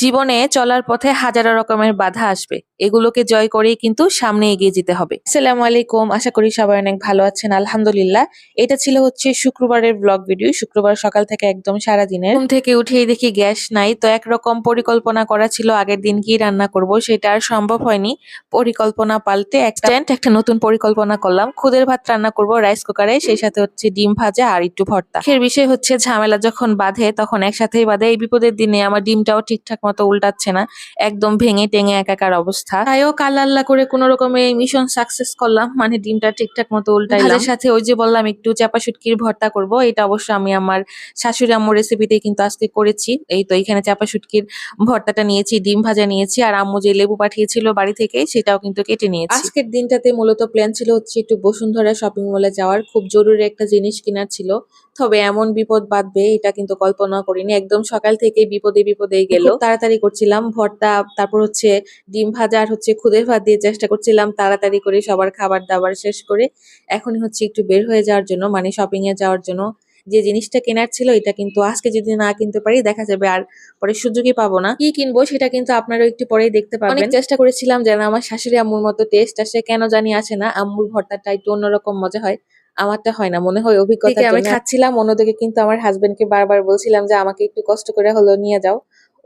জীবনে চলার পথে হাজারো রকমের বাধা আসবে। এগুলোকে জয় করেই কিন্তু সামনে এগিয়ে যেতে হবে। আসসালামু আলাইকুম। আশা করি সবাই অনেক ভালো আছেন। আলহামদুলিল্লাহ। এটা ছিল হচ্ছে শুক্রবারের ব্লগ ভিডিও শুক্রবার সকাল থেকে একদম সারা দিনের ঘুম থেকে উঠেই দেখি গ্যাস নাই। তো একরকম পরিকল্পনা করা ছিল আগের দিন কি রান্না করব, সেটা আর সম্ভব হয়নি। পরিকল্পনা পাল্টে একটা একটা নতুন পরিকল্পনা করলাম। খুদের ভাত রান্না করব রাইস কুকারে সেই সাথে হচ্ছে ডিম ভাজা আর একটু ভর্তা। এর বিষয় হচ্ছে ঝামেলা যখন বাঁধে, তখন একসাথেই বাঁধে। এই বিপদের দিনে আমার ডিমটাও ঠিকঠাক মতো উল্টাচ্ছে না একদম ভেঙে টেঙে একাকার অবস্থা। তাইও কাল আল্লাহ করে কোনো রকমে মিশন সাকসেস করলাম মানে ডিমটা ঠিকঠাক মতো উল্টাই ভাজের সাথে ওই যে বললাম একটু চাপা শুটকির ভর্তা করব এটা অবশ্য আমি আমার শাশুড়ি আম্মুর রেসিপিতে কিন্তু আজকে করেছি। এই তো এখানে চাপা শুটকির ভর্তাটা নিয়েছি ডিম ভাজা নিয়েছি আর আম্মু যে লেবু পাঠিয়েছিল বাড়ি থেকে সেটাও কিন্তু কেটে নিয়েছি। আজকের দিনটাতে মূলত প্ল্যান ছিল হচ্ছে একটু বসুন্ধরা শপিং মলে যাওয়ার খুব জরুরি একটা জিনিস কেনার ছিল। তবে এমন বিপদ বাঁধবে এটা কিন্তু কল্পনা করিনি একদম সকাল থেকে বিপদে বিপদে গেল। খুব তাড়াতাড়ি করছিলাম ভর্তা তারপর হচ্ছে ডিম ভাজা আর হচ্ছে খুদের ভাত দিয়ে চেষ্টা করছিলাম তাড়াতাড়ি করে সবার খাবার দাবার শেষ করে। এখনই হচ্ছে একটু বের হয়ে যাওয়ার জন্য মানে শপিং এ যাওয়ার জন্য যে জিনিসটা কেনার ছিল এটা কিন্তু আজকে যদি না কিনতে পারি দেখা যাবে আর পরে সুযোগই পাবো না। কি কিনবো সেটা কিন্তু আপনারা একটু পরেই দেখতে পাবেন অনেক চেষ্টা করেছিলাম যেন আমার শাশুড়ি আম্মুর মতো টেস্ট আসে কেন জানি আসে না আম্মুর ভর্তাটা একটু অন্যরকম মজা হয় আমারটা হয় না মনে হয় অভিজ্ঞতা আমি খাচ্ছিলাম অন্যদিকে কিন্তু আমার হাজবেন্ডকে বারবার বলছিলাম যে আমাকে একটু কষ্ট করে হলো নিয়ে যাও।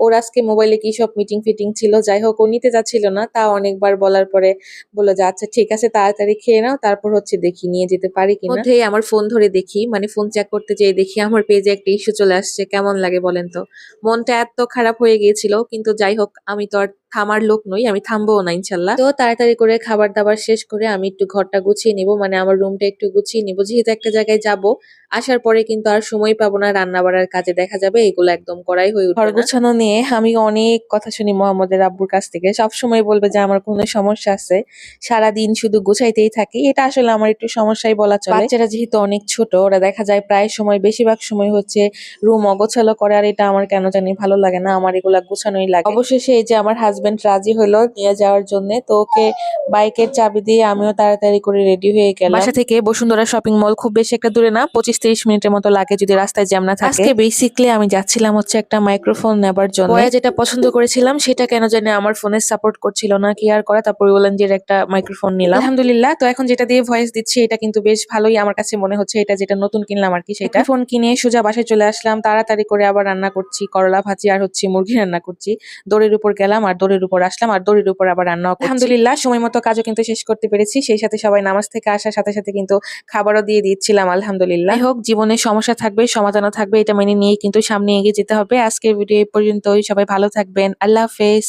ওর আজকে মোবাইলে কি সব মিটিং ফিটিং ছিল? যাই হোক, ও নিতে যাচ্ছিল না তা অনেকবার বলার পরে বলল যে আচ্ছা ঠিক আছে, তাড়াতাড়ি খেয়ে নাও, তারপর হচ্ছে দেখি, নিয়ে যেতে পারি কি মধ্যেই আমার ফোন ধরে দেখি মানে ফোন চেক করতে যেয়ে দেখি আমার পেজে একটা ইস্যু চলে আসছে, কেমন লাগে বলেন তো? মনটা এত খারাপ হয়ে গিয়েছিল, কিন্তু যাই হোক, আমি তো আর থামার লোক নই আমি থামবো না ইনশাল্লাহ। তো তাড়াতাড়ি করে খাবার দাবার শেষ করে আমি একটু ঘরটা গুছিয়ে নিব মানে আমার রুমটা একটু গুছিয়ে নিব। যেহেতু একটা জায়গায় যাব আসার পরে কিন্তু আর সময় পাবো না রান্না বাড়ার কাজে। দেখা যাবে এগুলো একদম করাই হয়ে ঘর গুছানো নিয়ে আমি অনেক কথা শুনি মোহাম্মদের আব্বুর কাছ থেকে। সব সময় বলবে যে আমার কোনো সমস্যা আছে। সারা দিন শুধু গুছাইতেই থাকি। এটা আসলে আমার একটু সমস্যাই বলা চলে। বাচ্চারা যেহেতু অনেক ছোট ওরা দেখা যায় প্রায় সময় বেশিরভাগ সময় হচ্ছে রুম অগোছালো করে আর এটা আমার কেন জানি ভালো লাগে না। আমার এগুলা গুছানোই লাগে। অবশেষে এই যে আমার হাজবেন্ড রাজি হলো নিয়ে যাওয়ার জন্য তো ওকে বাইকের চাবি দিয়ে আমিও তাড়াতাড়ি করে রেডি হয়ে গেলাম। বাসা থেকে বসুন্ধরা শপিং মল খুব বেশি একটা দূরে না পঁচিশ তিরিশ মিনিটের মতো লাগে যদি রাস্তায় জ্যাম না থাকে। আজকে বেসিকলি আমি যাচ্ছিলাম হচ্ছে একটা মাইক্রোফোন নেবার জন্য। যেটা পছন্দ করেছিলাম সেটা কেন জানি আমার ফোনে সাপোর্ট করছিল না কি আর করা? তারপরে বললেন যে একটা মাইক্রোফোন নিলাম। আলহামদুলিল্লাহ তো এখন যেটা দিয়ে ভয়েস দিচ্ছি এটা কিন্তু বেশ ভালোই আমার কাছে মনে হচ্ছে এটা যেটা নতুন কিনলাম আর কি সেটা। ফোন কিনে সোজা বাসায় চলে আসলাম তাড়াতাড়ি করে আবার রান্না করছি করলা ভাজি আর হচ্ছে মুরগি রান্না করছি। দড়ির উপর গেলাম আর দড়ির উপর আসলাম আর দড়ির উপর আবার রান্না আলহামদুলিল্লাহ সময় মতো কাজও কিন্তু শেষ করতে পেরেছি। সেই সাথে সবাই নামাজ থেকে আসার সাথে সাথে কিন্তু খাবারও দিয়ে দিচ্ছিলাম আলহামদুলিল্লাহ। হোক জীবনে সমস্যা থাকবে সমাধানও থাকবে এটা মেনে নিয়ে কিন্তু সামনে এগিয়ে যেতে হবে। আজকের ভিডিও পর্যন্তই সবাই ভালো থাকবেন আল্লাহ হাফেজ।